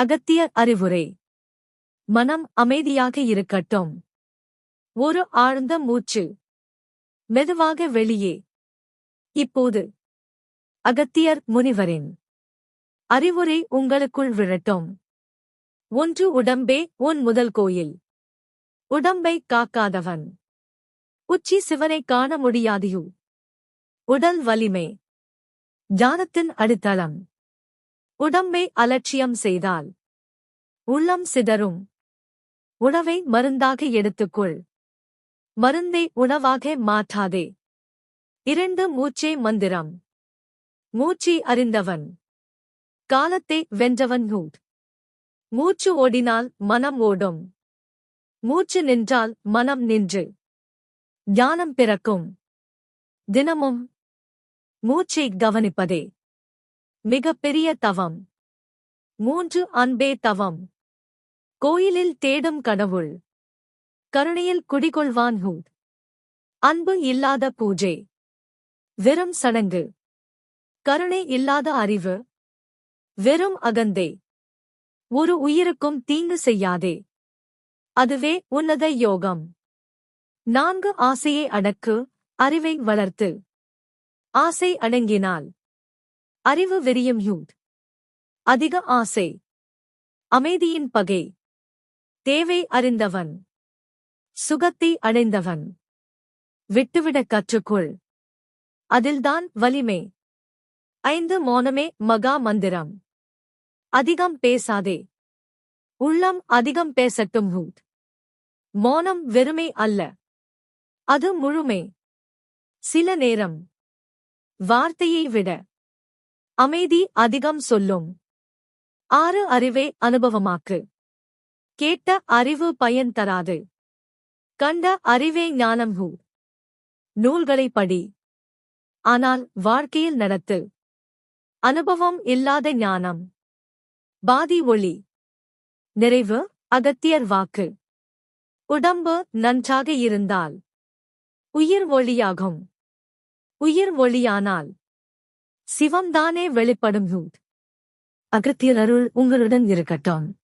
அகத்தியர் அறிவுரை. மனம் அமைதியாக இருக்கட்டும். ஒரு ஆழ்ந்த மூச்சு. மெதுவாக வெளியே. இப்போது. அகத்தியர் முனிவரின். அறிவுரை உங்களுக்குள் விழட்டும் ஒன்று உடம்பே உன் முதல் கோயில். உடம்பை காக்காதவன். உச்சி சிவனை காண முடியாதியு. உடல் வலிமை. ஜானத்தின் அடித்தளம். உடம்பை அலட்சியம் செய்தால். உள்ளம் சிதறும். உணவை மருந்தாக எடுத்துக்கொள். மருந்தை உணவாக மாற்றாதே. இரண்டு மூச்சே மந்திரம். மூச்சை அறிந்தவன். காலத்தை வென்றவன் நூட் மூச்சு ஓடினால் மனம் ஓடும். மூச்சு நின்றால் மனம் நின்று. ஞானம் பிறக்கும். தினமும். மூச்சை கவனிப்பதே. மிகப்பெரிய தவம். மூன்று அன்பே தவம். கோயிலில் தேடும் கடவுள். கருணையில் குடிகொள்வான் ஹூத் அன்பு இல்லாத பூஜை. வெறும் சடங்கு. கருணை இல்லாத அறிவு. வெறும் அகந்தே. ஒரு உயிருக்கும் தீங்கு செய்யாதே. அதுவே உன்னத யோகம். நான்கு ஆசையை அடக்கு அறிவை வளர்த்து. ஆசை அடங்கினால். அறிவு வெறியும் யூத். அதிக ஆசை. அமைதியின் பகை. தேவை அறிந்தவன். சுகத்தை அடைந்தவன். விட்டுவிடக் கற்றுக்கொள். அதில்தான் வலிமை. ஐந்து மோனமே மகா மந்திரம். அதிகம் பேசாதே. உள்ளம் அதிகம் பேசட்டும் ஹூத். மோனம் வெறுமை அல்ல. அது முழுமை. சில நேரம். வார்த்தையை விட. அமைதி அதிகம் சொல்லும். ஆறு அறிவே அனுபவமாக்கு. கேட்ட அறிவு பயன் தராது. கண்ட அறிவே ஞானம் ஹூ நூல்களை படி. ஆனால் வாழ்க்கையில் நடத்து. அனுபவம் இல்லாத ஞானம். பாதி ஒளி. நிறைவு அகத்தியர் வாக்கு. உடம்பு நன்றாக இருந்தால். உயிர் ஒளியாகும். உயிர் ஒளியானால். சிவம்தானே வெளிப்படும் ஹூத் அகத்தியர் அருள் உங்களுடன் இருக்கட்டும்.